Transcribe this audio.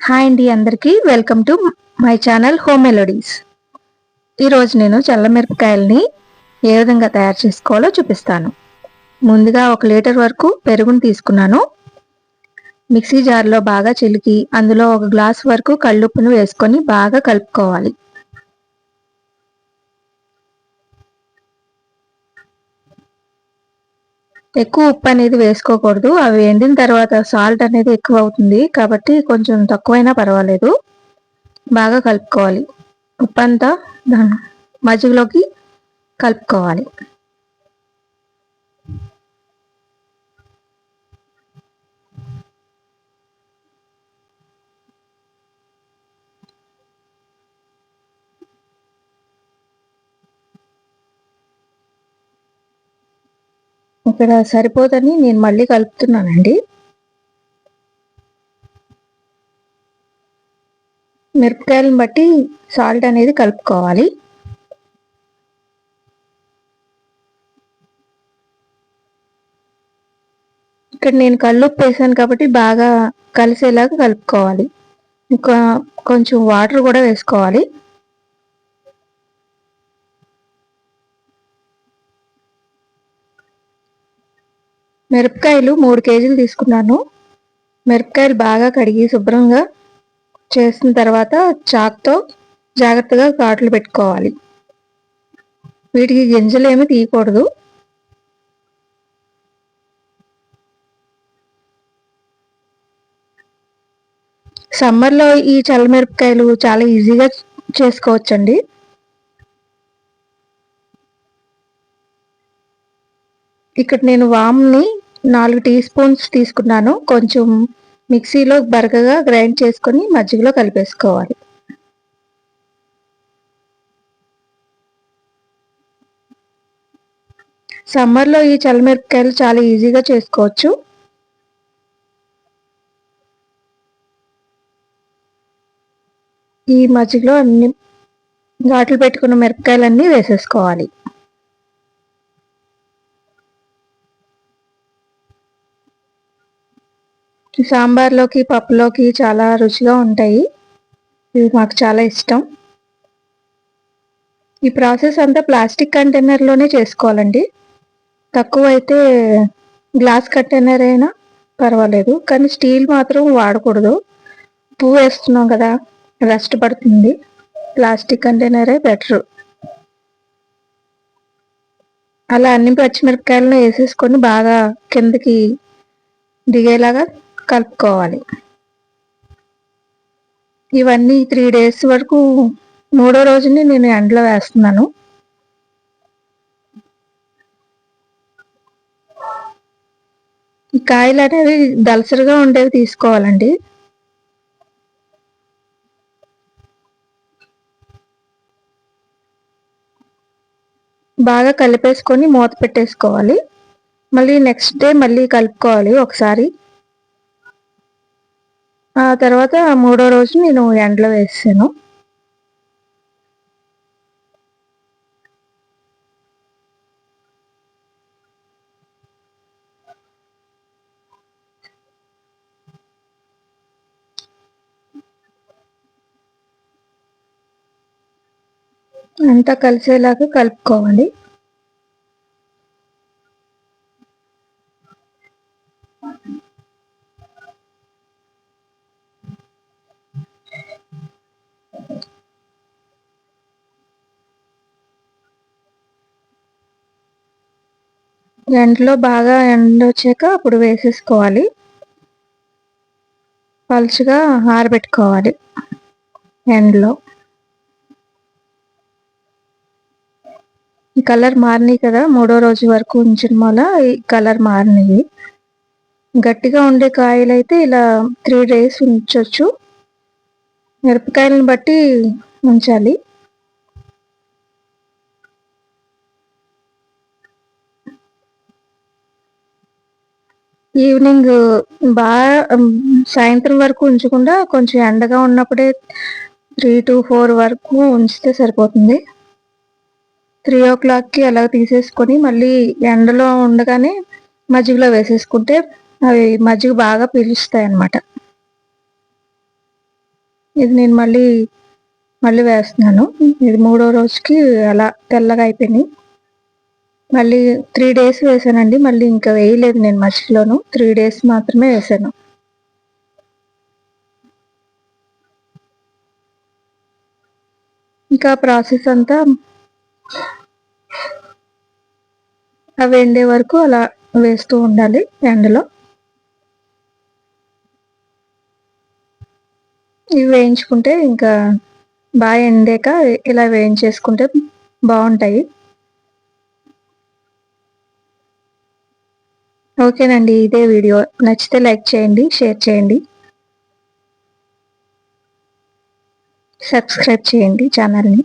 Hi అండి అందరికీ. Welcome to my channel home melodies. ఈరోజు నేను చల్లమిరపకాయలని ఏ విధంగా తయారు చేసుకోవాలో చూపిస్తాను. ముందుగా ఒక లీటర్ వరకు పెరుగును తీసుకున్నాను. మిక్సీ జార్లో బాగా చిలికి అందులో ఒక గ్లాస్ వరకు కళ్ళుప్పును వేసుకొని బాగా కలుపుకోవాలి. ఎక్కువ ఉప్పు అనేది వేసుకోకూడదు. అవి ఎండిన తర్వాత సాల్ట్ అనేది ఎక్కువ అవుతుంది. కాబట్టి కొంచెం తక్కువైనా పర్వాలేదు. బాగా కలుపుకోవాలి. ఉప్పు అంతా మజ్జిగలోకి కలుపుకోవాలి. ఇక్కడ సరిపోదని నేను మళ్ళీ కలుపుతున్నానండి. మిరపకాయలను బట్టి సాల్ట్ అనేది కలుపుకోవాలి. ఇక్కడ నేను కల్లుప్పు వేసాను కాబట్టి బాగా కలిసేలాగా కలుపుకోవాలి. ఇంకా కొంచెం వాటర్ కూడా వేసుకోవాలి. మిరపకాయలు మూడు కేజీలు తీసుకున్నాను. మిరపకాయలు బాగా కడిగి శుభ్రంగా చేసిన తర్వాత చాక్తో జాగ్రత్తగా కాట్లు పెట్టుకోవాలి. వీటికి గింజలు ఏమి తీయకూడదు. సమ్మర్లో ఈ చల్లమిరపకాయలు చాలా ఈజీగా చేసుకోవచ్చండి. ఇక్కడ నేను వామ్ని నాలుగు టీ స్పూన్స్ తీసుకున్నాను. కొంచెం మిక్సీలో బరకగా గ్రైండ్ చేసుకొని మజ్జిగలో కలిపేసుకోవాలి. సమ్మర్లో ఈ చల్లమిరపకాయలు చాలా ఈజీగా చేసుకోవచ్చు. ఈ మజ్జిగలో అన్ని ఘాట్లు పెట్టుకున్న మిరపకాయలన్నీ వేసేసుకోవాలి. సాంబార్లోకి పప్పులోకి చాలా రుచిగా ఉంటాయి. ఇవి మాకు చాలా ఇష్టం. ఈ ప్రాసెస్ అంతా ప్లాస్టిక్ కంటైనర్లోనే చేసుకోవాలండి. తక్కువ అయితే గ్లాస్ కంటైనర్ అయినా పర్వాలేదు కానీ స్టీల్ మాత్రం వాడకూడదు. పువ్వు వేస్తున్నాం కదా రస్ట్ పడుతుంది. ప్లాస్టిక్ కంటైనరే బెటర్. అలా అన్ని పచ్చిమిరపకాయలను వేసేసుకొని బాగా కిందకి దిగేలాగా కలుపుకోవాలి. ఇవన్నీ త్రీ డేస్ వరకు మూడో రోజుని నేను ఎండలో వేస్తున్నాను. ఈ కాయలు అనేవి దలసరిగా ఉండేవి తీసుకోవాలండి. బాగా కలిపేసుకొని మూత పెట్టేసుకోవాలి. మళ్ళీ నెక్స్ట్ డే మళ్ళీ కలుపుకోవాలి ఒకసారి. ఆ తర్వాత మూడో రోజు నేను ఎండలో వేసాను. అంతా కలిసేలాగా కలుపుకోవాలి. ఎండలో బాగా ఎండ వచ్చాక అప్పుడు వేసేసుకోవాలి. పలుచగా ఆరబెట్టుకోవాలి ఎండలో. ఈ కలర్ మారినాయి కదా మూడో రోజు వరకు ఉంచిన వల్ల ఈ కలర్ మారినాయి. గట్టిగా ఉండే కాయలు అయితే ఇలా త్రీ డేస్ ఉంచవచ్చు మిరపకాయలను బట్టి ఉంచాలి. ఈవినింగ్ బాగా సాయంత్రం వరకు ఉంచకుండా కొంచెం ఎండగా ఉన్నప్పుడే త్రీ టు ఫోర్ వరకు ఉంచితే సరిపోతుంది. త్రీ ఓ క్లాక్కి అలా తీసేసుకొని మళ్ళీ ఎండలో ఉండగానే మజ్జిగలో వేసేసుకుంటే అవి మజ్జిగ బాగా పీలుస్తాయి అన్నమాట ఇది నేను మళ్ళీ మళ్ళీ వేస్తున్నాను. ఇది మూడో రోజుకి అలా తెల్లగా అయిపోయినాయి. మళ్ళీ త్రీ డేస్ వేసానండి. మళ్ళీ ఇంకా వేయలేదు నేను మచ్చిలోను త్రీ డేస్ మాత్రమే వేసాను. ఇంకా ప్రాసెస్ అంతా అవి ఎండే వరకు అలా వేస్తూ ఉండాలి ఎండలో. ఇవి వేయించుకుంటే ఇంకా బాగా ఎండాక ఇలా వేయించేసుకుంటే బాగుంటాయి. ఓకేనండి ఇదే వీడియో. నచ్చితే లైక్ చేయండి షేర్ చేయండి. సబ్స్క్రైబ్ చేయండి ఛానల్ని.